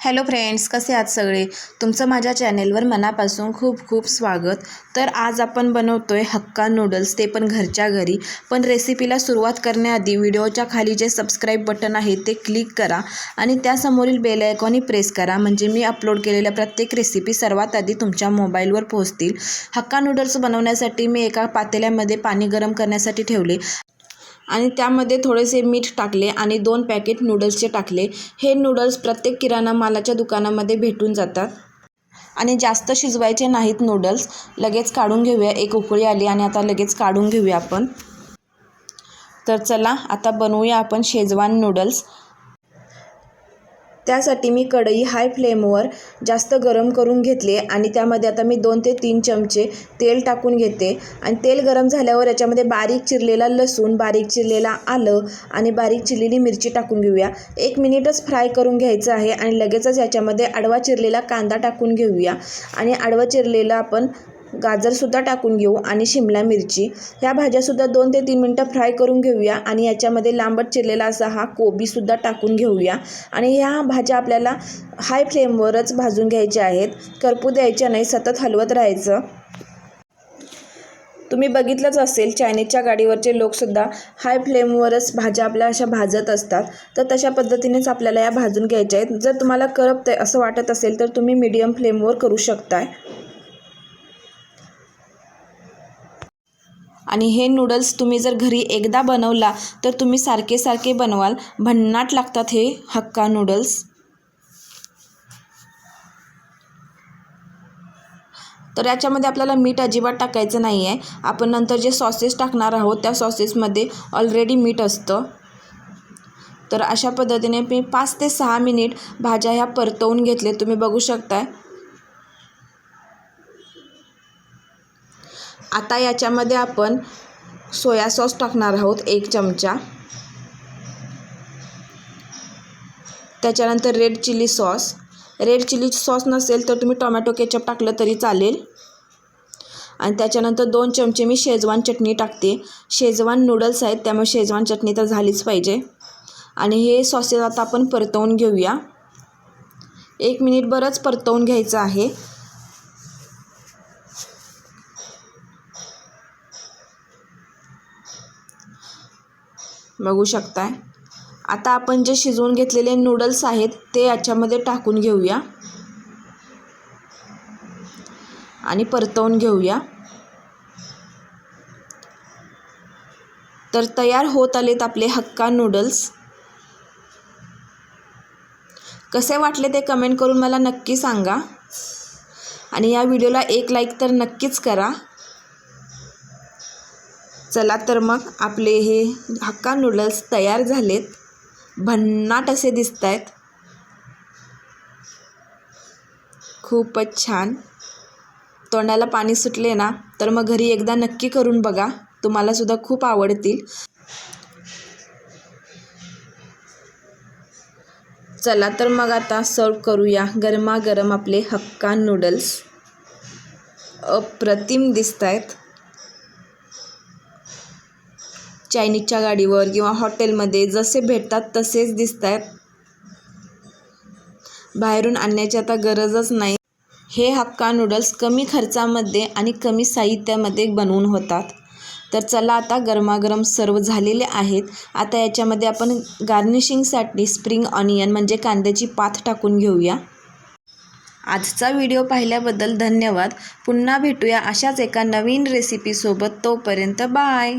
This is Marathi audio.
हॅलो फ्रेंड्स कसे आहात सगळे? तुमचं माझ्या चॅनेलवर मनापासून खूप खूप स्वागत. तर आज आपण बनवतो आहे हक्का नूडल्स ते पण घरच्या घरी. पण रेसिपीला सुरुवात करण्याआधी व्हिडिओच्या खाली जे सबस्क्राईब बटन आहे ते क्लिक करा आणि त्यासमोरील बेल आयकॉनही प्रेस करा. म्हणजे मी अपलोड केलेल्या प्रत्येक रेसिपी सर्वात आधी तुमच्या मोबाईलवर पोहोचतील. हक्का नूडल्स बनवण्यासाठी मी एका पातेल्यामध्ये पाणी गरम करण्यासाठी ठेवले. आणि त्यामध्ये थोडेसे मीठ टाकले आणि दोन पॅकेट नूडल्सचे टाकले. हे नूडल्स प्रत्येक किराणा मालाच्या दुकानामध्ये भेटून जातात. आणि जास्त शिजवायचे नाहीत नूडल्स. लगेच काढून घेऊया. एक उकळी आली आणि आता लगेच काढून घेऊया आपण. तर चला आता बनवूया आपण शेजवान नूडल्स. त्यासाठी मी कढई हाय फ्लेमवर जास्त गरम करून घेतले आणि त्यामध्ये आता मी दोन ते तीन चमचे तेल टाकून घेते. आणि तेल गरम झाल्यावर याच्यामध्ये बारीक चिरलेला लसूण बारीक चिरलेला आलं आणि बारीक चिरलेली मिरची टाकून घेऊया. एक मिनिटच फ्राय करून घ्यायचं आहे आणि लगेचच याच्यामध्ये आडवा चिरलेला कांदा टाकून घेऊया. आणि आडवा चिरलेला आपण गाजरसुद्धा टाकून घेऊ आणि शिमला मिरची. ह्या भाज्यासुद्धा दोन ते तीन मिनटं फ्राय करून घेऊया आणि याच्यामध्ये लांबट चिरलेला असा हा कोबीसुद्धा टाकून घेऊया. आणि ह्या भाज्या आपल्याला हाय फ्लेमवरच भाजून घ्यायच्या आहेत. करपू द्यायच्या नाही सतत हलवत राहायचं. तुम्ही बघितलंच असेल चायनीजच्या गाडीवरचे लोकसुद्धा हाय फ्लेमवरच भाज्या आपल्या अशा भाजत असतात. तर तशा पद्धतीनेच आपल्याला या भाजून घ्यायच्या आहेत. जर तुम्हाला करपतंय असं वाटत असेल तर तुम्ही मीडियम फ्लेमवर करू शकताय. आणि हे नूडल्स तुम्ही जर घरी एकदा बनवला तर तुम्ही सारखे सारखे बनवाल. भन्नाट लागतात हे हक्का नूडल्स तर याच्यामध्ये आपल्याला मीठ अजिबात टाकायचं नाही आहे आपण नंतर जे सॉसेस टाकणार आहोत त्या सॉसेसमध्ये ऑलरेडी मीठ असतं. तर अशा पद्धतीने मी पाच ते सहा मिनिट भाज्या ह्या परतवून घेतले तुम्ही बघू शकताय. आता याच्यामध्ये आपण सोया सॉस टाकणार आहोत एक चमचा. त्याच्यानंतर red chilli sauce. Red chilli sauce नसेल तर तुम्ही टोमॅटो केचप टाकलं तरी चालेल. आणि त्याच्यानंतर दोन चमचे मी शेजवान चटणी टाकते. शेजवान नूडल्स आहेत त्यामुळे शेजवान चटणी तर झालीच पाहिजे. आणि हे सॉसेस आता आपण परतवून घेऊया. एक मिनिट बरंच परतवून घ्यायचं आहे. बघू शकताय. आता आपण जे शिजवून घेतलेले नूडल्स आहेत ते याच्यामध्ये टाकून घेऊया. आणि परतवून घेऊया. तर तयार होत आलेत आपले हक्का नूडल्स कसे वाटले ते कमेंट करून मला नक्की सांगा. आणि या व्हिडिओला एक लाईक तर नक्कीच करा. चला तर मग आपले हे हक्का नूडल्स तयार झालेत. भन्नाट असे दिसत आहेत खूपच छान. तोंडाला पाणी सुटले ना तर मग घरी एकदा नक्की करून बघा. तुम्हालासुद्धा खूप आवडतील. चला तर मग आता सर्व करूया गरमागरम आपले हक्का नूडल्स अप्रतिम दिसत आहेत चायनीजच्या गाडीवर किंवा हॉटेलमध्ये जसे भेटतात तसेच दिसत आहेत बाहेरून आणण्याची आता गरजच नाही. हे हक्का नूडल्स कमी खर्चामध्ये आणि कमी साहित्यामध्ये बनवून होतात. तर चला आता गरमागरम सर्व झालेले आहेत. आता याच्यामध्ये आपण गार्निशिंगसाठी स्प्रिंग ऑनियन म्हणजे कांद्याची पात टाकून घेऊया. आजचा व्हिडिओ पाहिल्याबद्दल धन्यवाद. पुन्हा भेटूया अशाच एका नवीन रेसिपीसोबत तोपर्यंत बाय.